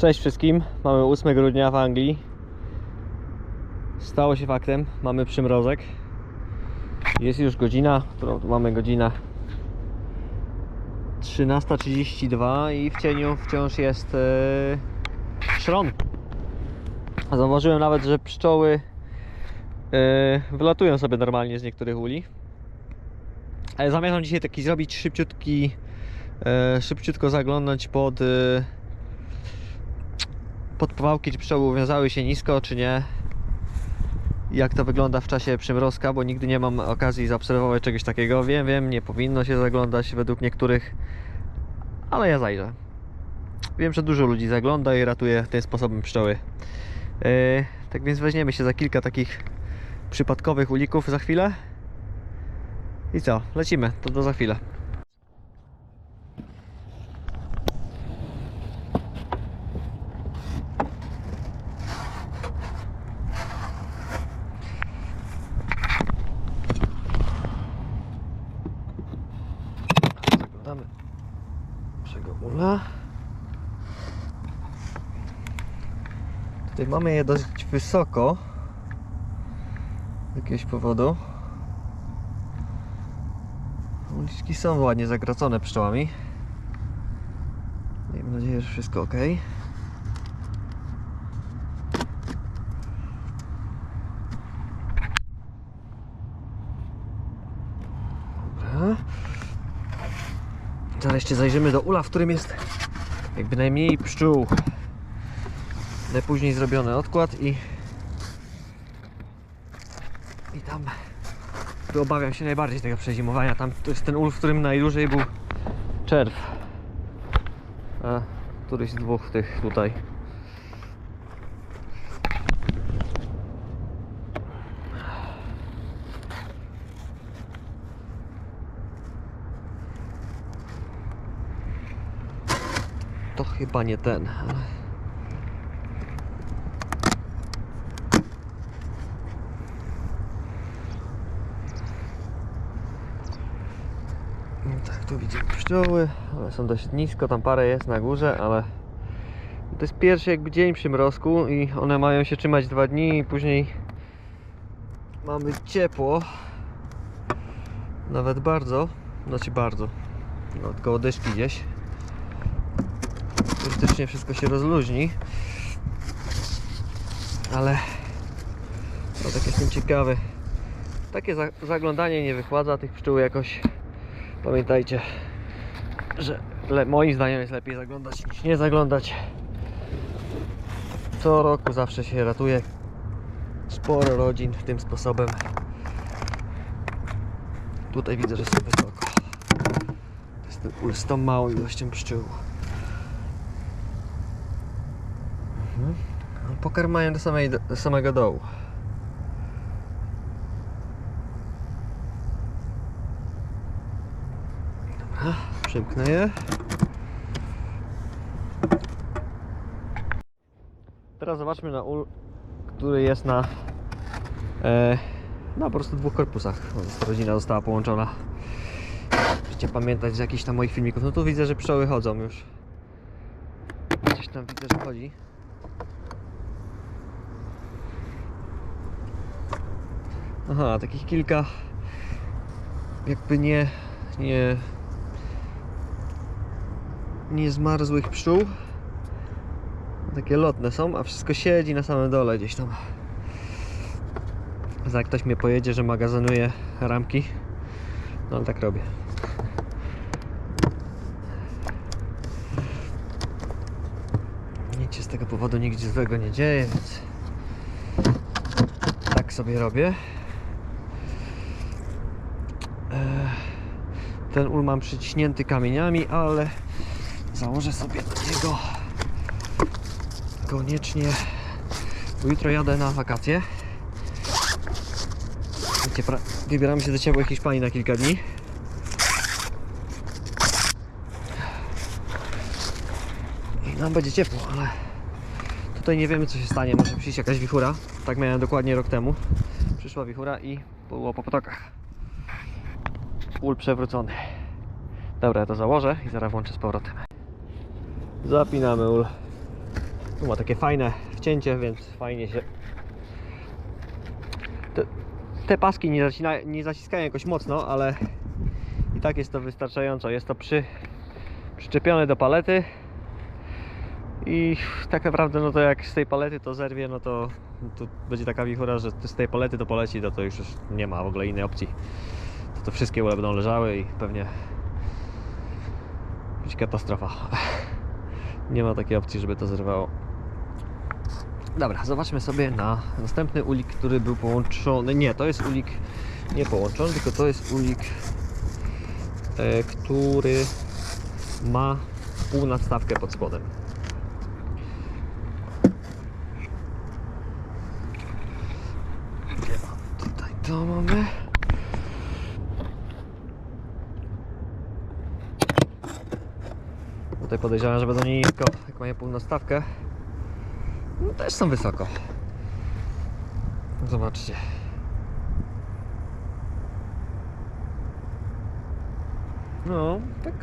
Cześć wszystkim, mamy 8 grudnia w Anglii. Stało się faktem, mamy przymrozek. Jest już godzina, którą tu mamy godzina 13.32 i w cieniu wciąż jest e, szron. Zauważyłem nawet, że pszczoły e, wylatują sobie normalnie z niektórych uli. Ale zamierzam dzisiaj taki zrobić szybciutki, e, szybciutko zaglądać pod, e, pod powałki, czy pszczoły uwiązały się nisko, czy nie. Jak to wygląda w czasie przymrozka, bo nigdy nie mam okazji zaobserwować czegoś takiego. Wiem, wiem, nie powinno się zaglądać według niektórych, ale ja zajrzę. Wiem, że dużo ludzi zagląda i ratuje tym sposobem pszczoły. E, tak więc weźmiemy się za kilka takich przypadkowych ulików za chwilę. I co? Lecimy, to do za chwilę. Ula. Tutaj mamy je dość wysoko. Z jakiegoś powodu. Uliczki są ładnie zagracone pszczołami. Miejmy nadzieję, że wszystko ok. Dobra. Zaraz jeszcze zajrzymy do ula, w którym jest jakby najmniej pszczół. Najpóźniej zrobiony odkład i i tam obawiam się najbardziej tego przezimowania. Tam to jest ten ul, w którym najdłużej był czerw. A któryś z dwóch tych tutaj. To chyba nie ten, Tak, tu widzimy pszczoły, one są dość nisko, tam parę jest na górze, ale to jest pierwszy jakby dzień przymrozku i one mają się trzymać dwa dni i później mamy ciepło, nawet bardzo, znaczy bardzo, no tylko dyszki gdzieś. Teoretycznie wszystko się rozluźni, ale no tak jestem ciekawy. Takie za zaglądanie nie wychładza tych pszczół jakoś Pamiętajcie, że moim zdaniem jest lepiej zaglądać niż nie zaglądać. Co roku zawsze się ratuje sporo rodzin tym sposobem. Tutaj widzę, że wysoko. Jest ul z tą małą ilością pszczół. No, Pokarm mają do, samej, do samego dołu. Dobra, przymknę je. Teraz zobaczmy na ul, który jest na e, na po prostu dwóch korpusach. Rodzina została połączona. Musicie pamiętać z jakichś tam moich filmików. No tu widzę, że pszczoły chodzą już. Gdzieś tam widzę, że chodzi. Aha, takich kilka jakby nie nie nie zmarzłych pszczół. Takie lotne są, a wszystko siedzi na samym dole gdzieś tam. Za ktoś mnie pojedzie, że magazynuje ramki, no ale tak robię. Nic się z tego powodu nigdzie złego nie dzieje, więc tak sobie robię. Ten ul mam przyciśnięty kamieniami, ale założę sobie niego koniecznie, bo jutro jadę na wakacje. Wybieramy się do ciepłej Hiszpanii na kilka dni. I nam będzie ciepło, ale tutaj nie wiemy co się stanie. Może przyjść jakaś wichura. Tak miałem dokładnie rok temu. Przyszła wichura i było po potokach. Ul przewrócony. Dobra, ja to założę i zaraz włączę z powrotem. Zapinamy ul. Tu ma takie fajne wcięcie, więc fajnie się. Te, te paski nie, zacina, nie zaciskają jakoś mocno, ale i tak jest to wystarczająco. Jest to przy, przyczepione do palety. I tak naprawdę, no to jak z tej palety to zerwie, no to, to będzie taka wichura, że z tej palety to poleci, to, to już, już nie ma w ogóle innej opcji. To, to wszystkie ule będą leżały i pewnie być katastrofa. Nie ma takiej opcji, żeby to zerwało. Dobra, zobaczmy sobie na następny ulik, który był połączony. Nie, to jest ulik nie połączony, tylko to jest ulik, e, który ma półnadstawkę pod spodem. Tutaj to mamy. Tutaj podejrzewam, że będą nisko, jak mają półnastawkę. No też są wysoko. Zobaczcie. No, tak.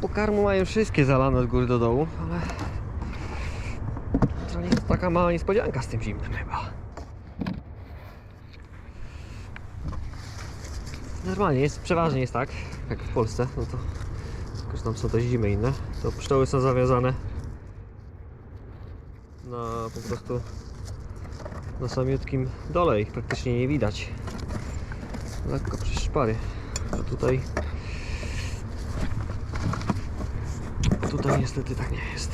Pokarmu mają wszystkie zalane od góry do dołu, ale to jest taka mała niespodzianka z tym zimnym chyba. Normalnie jest, przeważnie jest tak, jak w Polsce, no to tylko, tam są te zimy inne, to pszczoły są zawiązane na po prostu na samiutkim dole ich praktycznie nie widać. Lekko przez szpary. A tutaj tutaj niestety tak nie jest.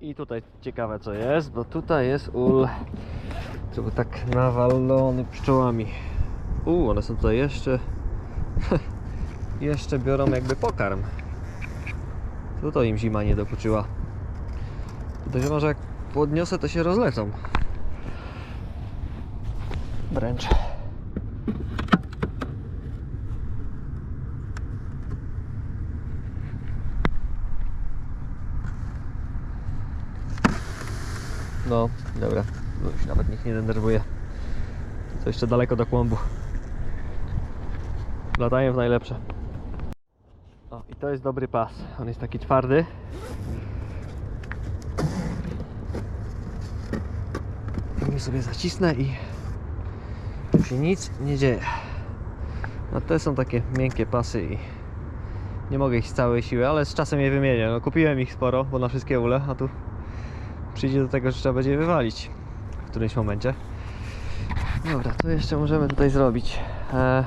I tutaj ciekawe co jest, bo tutaj jest ul który tak nawalony pszczołami. U, one są tutaj jeszcze jeszcze biorą jakby pokarm. Tu to im zima nie dokuczyła. Podejrzewam, że jak podniosę, to się rozlecą. Wręcz. No, dobra. No Już nawet niech nie denerwuje. To jeszcze daleko do kłąbu. Latają w najlepsze. O, i to jest dobry pas. On jest taki twardy. I sobie zacisnę i tu się nic nie dzieje. A te są takie miękkie pasy i nie mogę ich z całej siły, ale z czasem je wymienię. No, kupiłem ich sporo, bo na wszystkie ule, a tu przyjdzie do tego, że trzeba będzie je wywalić w którymś momencie. Dobra, to jeszcze możemy tutaj zrobić. E,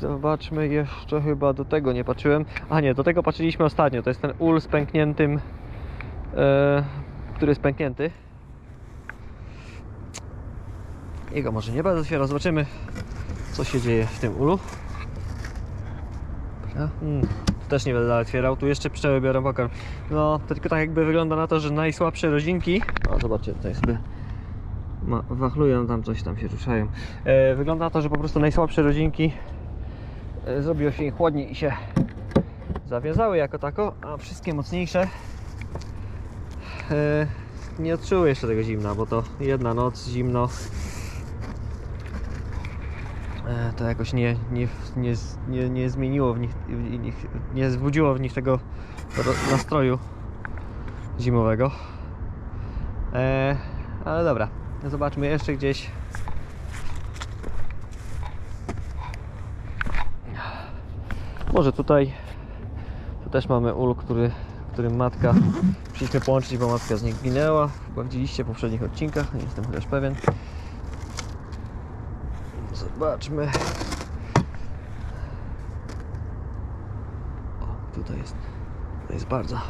zobaczmy jeszcze chyba do tego nie patrzyłem. A nie, do tego patrzyliśmy ostatnio. To jest ten ul z pękniętym, e, który jest pęknięty. Jego może nie będę otwierał. Zobaczymy, co się dzieje w tym ulu. Dobra. Mm, tu też nie będę otwierał. Tu jeszcze pszczoły biorą pokarm. No, to tylko tak jakby wygląda na to, że najsłabsze rodzinki. O, zobaczcie, tutaj sobie wachlują tam, coś tam się ruszają. E, wygląda na to, że po prostu najsłabsze rodzinki zrobiło się chłodniej i się zawiązały jako tako, a wszystkie mocniejsze e, nie odczuły jeszcze tego zimna, bo to jedna noc zimno e, to jakoś nie, nie, nie, nie, nie zmieniło w nich, w nich, nie wzbudziło w nich tego ro- nastroju zimowego. E, ale dobra, zobaczmy jeszcze gdzieś. Może tutaj. Tu też mamy ul, który, którym matka. Musieliśmy połączyć, bo matka z nich ginęła. Chyba widzieliście w poprzednich odcinkach, nie jestem chociaż pewien. Zobaczmy. O, tutaj jest. To jest bardzo.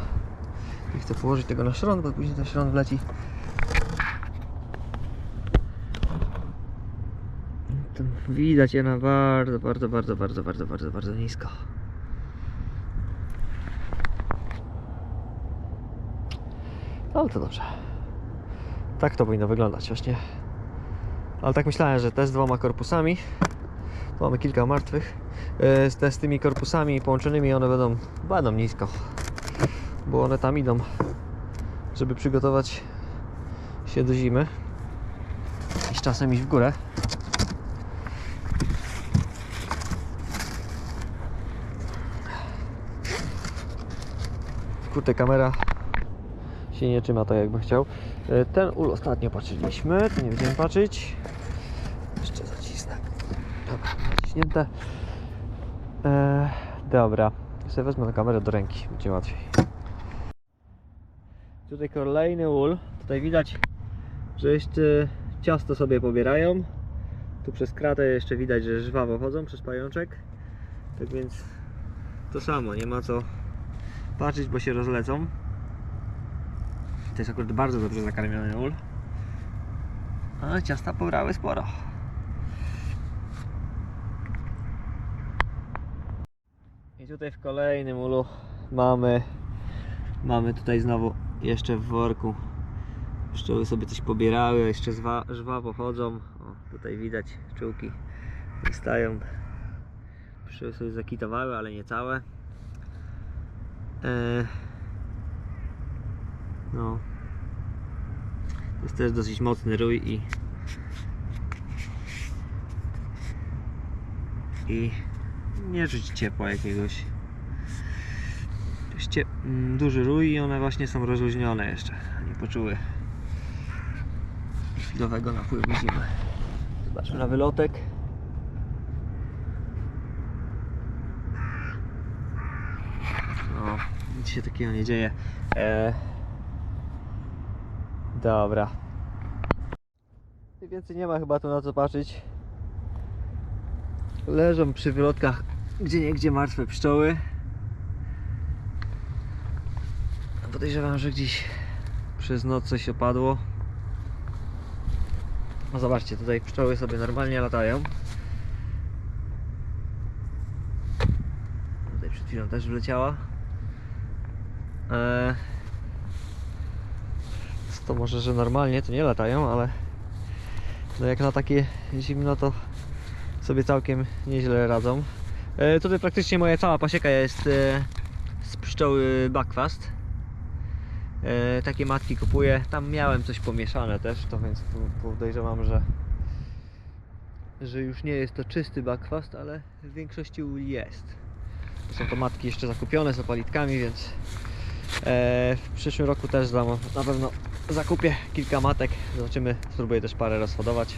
Nie chcę położyć tego na szron, bo później ten szron wleci. Widać je na bardzo, bardzo, bardzo, bardzo, bardzo, bardzo, bardzo nisko. Ale to dobrze. Tak to powinno wyglądać właśnie. Ale tak myślałem, że te z dwoma korpusami tu mamy kilka martwych. E, te z tymi korpusami połączonymi one będą, będą nisko. Bo one tam idą, żeby przygotować się do zimy. I z czasem iść w górę. Kurde, kamera się nie trzyma tak jakbym chciał. E, Ten ul ostatnio patrzyliśmy, nie będziemy patrzeć. Jeszcze zacisnę. Dobra, naciśnięte. E, dobra, sobie wezmę kamerę do ręki, będzie łatwiej. Tutaj kolejny ul. Tutaj widać, że jeszcze ciasto sobie pobierają. Tu przez kratę jeszcze widać, że żwawo chodzą przez pajączek. Tak więc to samo, nie ma co patrzeć, bo się rozlecą. To jest akurat bardzo dobrze zakarmiony ul. Ale ciasta pobrały sporo. I tutaj w kolejnym ulu mamy mamy tutaj znowu jeszcze w worku pszczoły sobie coś pobierały, jeszcze zwa, żwawo chodzą. O, tutaj widać czułki wystają. Pszczoły sobie zakitowały, ale nie całe. E, no. To jest też dosyć mocny rój i i nie czuć ciepła jakiegoś. Cie, mm, duży rój i one właśnie są rozluźnione jeszcze. Nie poczuły chwilowego napływu zimy. Zobaczmy na wylotek. No, nic się takiego nie dzieje. E... Dobra. Więcej nie ma chyba tu na co patrzeć. Leżą przy wylotkach gdzie niegdzie martwe pszczoły. Podejrzewam, że gdzieś przez noc coś opadło. No zobaczcie, tutaj pszczoły sobie normalnie latają. Tutaj przed chwilą też wleciała. Eee, to może, że normalnie to nie latają, ale no jak na takie zimno to sobie całkiem nieźle radzą. E, tutaj praktycznie moja cała pasieka jest e, z pszczoły Buckfast. E, takie matki kupuję. Tam miałem coś pomieszane też, to więc podejrzewam, że że już nie jest to czysty Buckfast, ale w większości jest. Są to matki jeszcze zakupione z opalitkami, więc w przyszłym roku też za- na pewno zakupię kilka matek. Zobaczymy, spróbuję też parę rozhodować.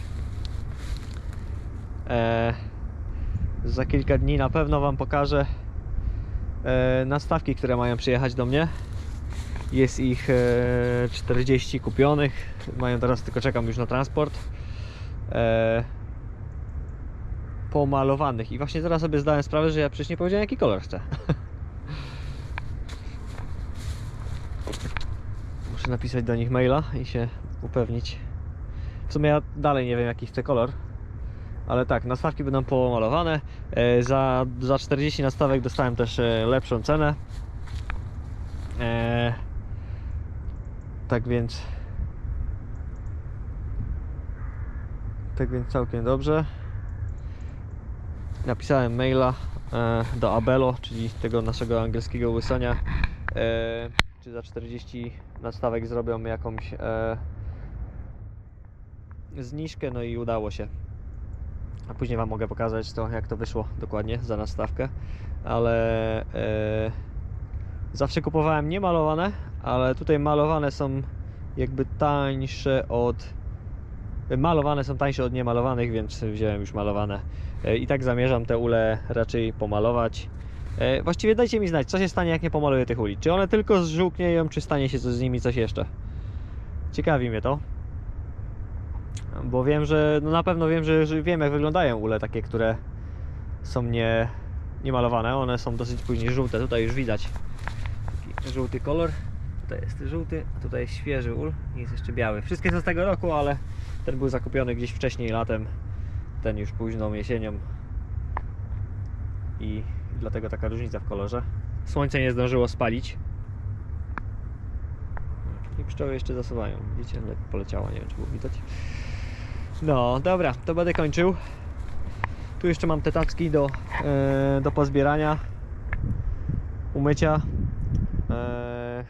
E, za kilka dni na pewno Wam pokażę e, nastawki, które mają przyjechać do mnie. Jest ich e, 40 kupionych. Mają teraz tylko czekam już na transport. E, pomalowanych. I właśnie teraz sobie zdałem sprawę, że ja przecież nie powiedziałem jaki kolor chcę. Napisać do nich maila i się upewnić. W sumie ja dalej nie wiem jaki chcę kolor. Ale tak, nastawki będą pomalowane. E, za, za 40 nastawek dostałem też e, lepszą cenę. E, tak więc. Tak więc całkiem dobrze. Napisałem maila do Abelo, czyli tego naszego angielskiego łysania. Czy za 40 nastawek zrobią jakąś e, zniżkę, no i udało się. A później Wam mogę pokazać to, jak to wyszło dokładnie za nastawkę. Ale e, zawsze kupowałem niemalowane, ale tutaj malowane są jakby tańsze od. Malowane są tańsze od niemalowanych, więc wziąłem już malowane. E, I tak zamierzam te ule raczej pomalować. E, właściwie dajcie mi znać, co się stanie, jak nie pomaluję tych uli. Czy one tylko zżółknieją, czy stanie się coś z nimi coś jeszcze. Ciekawi mnie to. Bo wiem, że no na pewno wiem, że, że wiem jak wyglądają ule takie, które są nie, niemalowane. One są dosyć później żółte. Tutaj już widać taki żółty kolor. Tutaj jest żółty, a tutaj jest świeży ul. Nie jest jeszcze biały. Wszystkie są z tego roku, ale ten był zakupiony gdzieś wcześniej latem. Ten już późną jesienią. I dlatego taka różnica w kolorze. Słońce nie zdążyło spalić. I pszczoły jeszcze zasuwają. Widzicie, poleciała, nie wiem czy było widać. No, dobra, to będę kończył. Tu jeszcze mam te tacki do, e, do pozbierania, umycia. E,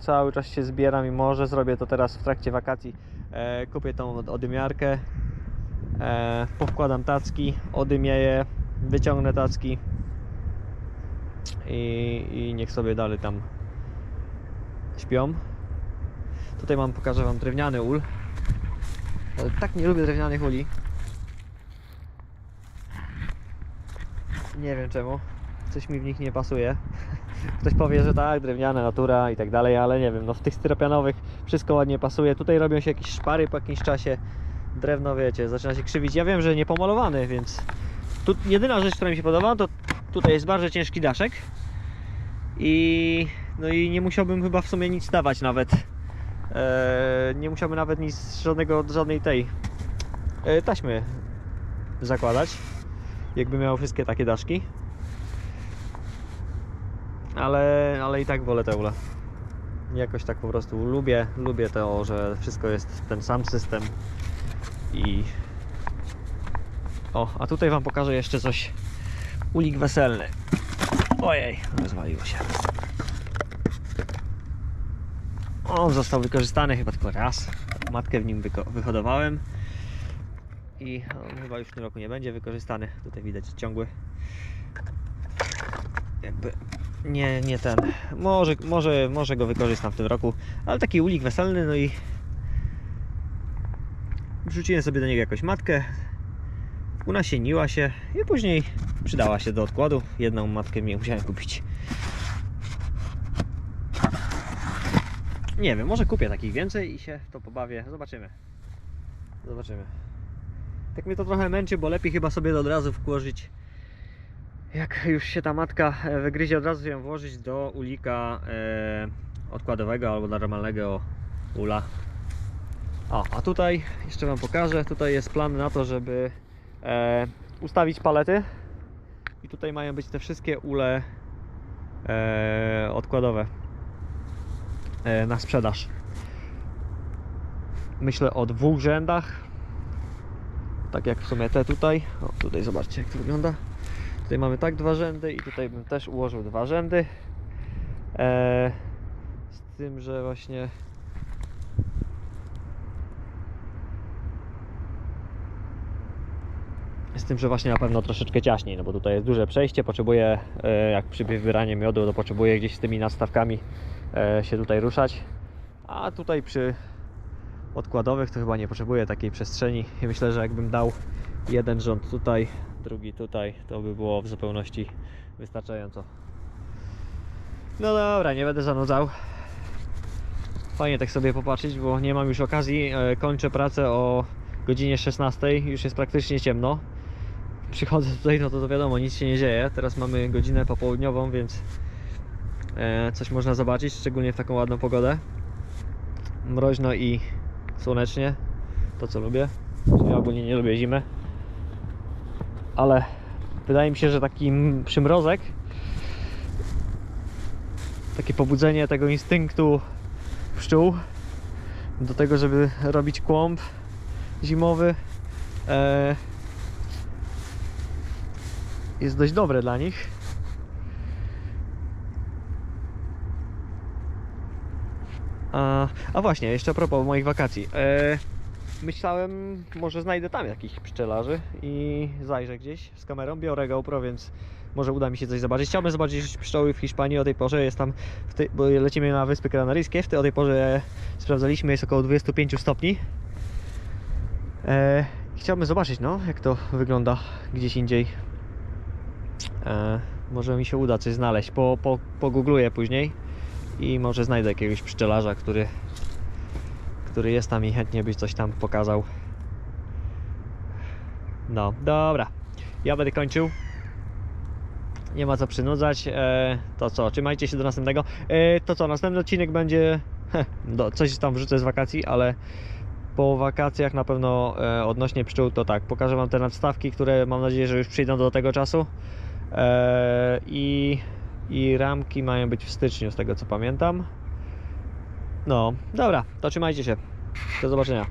cały czas się zbieram i może zrobię to teraz w trakcie wakacji. E, kupię tą od- odymiarkę, e, powkładam tacki, odymię je, wyciągnę tacki i, i niech sobie dalej tam śpią. Tutaj mam, pokażę wam drewniany ul. Ale tak nie lubię drewnianych uli. Nie wiem czemu. Coś mi w nich nie pasuje. Ktoś powie, że tak, drewniana natura i tak dalej, ale nie wiem, no w tych styropianowych wszystko ładnie pasuje. Tutaj robią się jakieś szpary po jakimś czasie. Drewno, wiecie, zaczyna się krzywić. Ja wiem, że nie pomalowany, więc tu jedyna rzecz, która mi się podoba, to tutaj jest bardzo ciężki daszek. I no i nie musiałbym chyba w sumie nic dawać nawet. Eee, nie musiałbym nawet nic, żadnego, żadnej tej e, taśmy zakładać. Jakby miał wszystkie takie daszki. Ale, ale i tak wolę te ule. Jakoś tak po prostu lubię, lubię to, że wszystko jest ten sam system i o, a tutaj wam pokażę jeszcze coś ulik weselny. Ojej, rozwaliło się. On został wykorzystany chyba tylko raz. Matkę w nim wyhodowałem. I on chyba już w tym roku nie będzie wykorzystany. Tutaj widać ciągły. Jakby nie, nie ten. Może, może, może go wykorzystam w tym roku. Ale taki ulik weselny, no i wrzuciłem sobie do niego jakąś matkę. Unasieniła się i później przydała się do odkładu. Jedną matkę mi musiałem kupić. Nie wiem, może kupię takich więcej i się to pobawię. Zobaczymy. Zobaczymy. Tak mnie to trochę męczy, bo lepiej chyba sobie od razu włożyć. Jak już się ta matka e, wygryzie, od razu ją włożyć do ulika e, odkładowego albo normalnego ula. O, a tutaj jeszcze Wam pokażę. Tutaj jest plan na to, żeby e, ustawić palety. I tutaj mają być te wszystkie ule e, odkładowe e, na sprzedaż. Myślę o dwóch rzędach. Tak jak w sumie te tutaj. O, tutaj zobaczcie jak to wygląda. Tutaj mamy tak dwa rzędy i tutaj bym też ułożył dwa rzędy. E, z tym, że właśnie tym, że właśnie na pewno troszeczkę ciaśniej, no bo tutaj jest duże przejście, potrzebuję, e, jak przy wybieraniu miodu, to potrzebuję gdzieś z tymi nastawkami e, się tutaj ruszać. A tutaj przy odkładowych to chyba nie potrzebuję takiej przestrzeni. Myślę, że jakbym dał jeden rząd tutaj, drugi tutaj, to by było w zupełności wystarczająco. No dobra, nie będę zanudzał. Fajnie tak sobie popatrzeć, bo nie mam już okazji. E, Kończę pracę o godzinie 16, już jest praktycznie ciemno. Przychodzę tutaj, no to, to wiadomo, nic się nie dzieje. Teraz mamy godzinę popołudniową, więc e, coś można zobaczyć, szczególnie w taką ładną pogodę. Mroźno i słonecznie, to co lubię. Ja ogólnie nie lubię zimy. Ale wydaje mi się, że taki przymrozek, takie pobudzenie tego instynktu pszczół do tego, żeby robić kłąb zimowy e, jest dość dobre dla nich. A, a właśnie, jeszcze a propos moich wakacji. E, myślałem, może znajdę tam jakichś pszczelarzy i zajrzę gdzieś z kamerą. Biorę GoPro, więc może uda mi się coś zobaczyć. Chciałbym zobaczyć pszczoły w Hiszpanii o tej porze. Jest tam, tej, bo lecimy na Wyspy Kanaryjskie. W tej, o tej porze sprawdzaliśmy, jest około 25 stopni. E, chciałbym zobaczyć, no, jak to wygląda gdzieś indziej. E, może mi się uda coś znaleźć. Po, po, pogoogluję później i może znajdę jakiegoś pszczelarza, który, który jest tam i chętnie byś coś tam pokazał. No, dobra. Ja będę kończył. Nie ma co przynudzać. E, to co, trzymajcie się do następnego. E, to co, następny odcinek będzie. Heh, do, coś tam wrzucę z wakacji, ale po wakacjach na pewno e, odnośnie pszczół to tak, pokażę Wam te nadstawki, które mam nadzieję, że już przyjdą do tego czasu i, i ramki mają być w styczniu z tego co pamiętam. No, dobra, to trzymajcie się. Do zobaczenia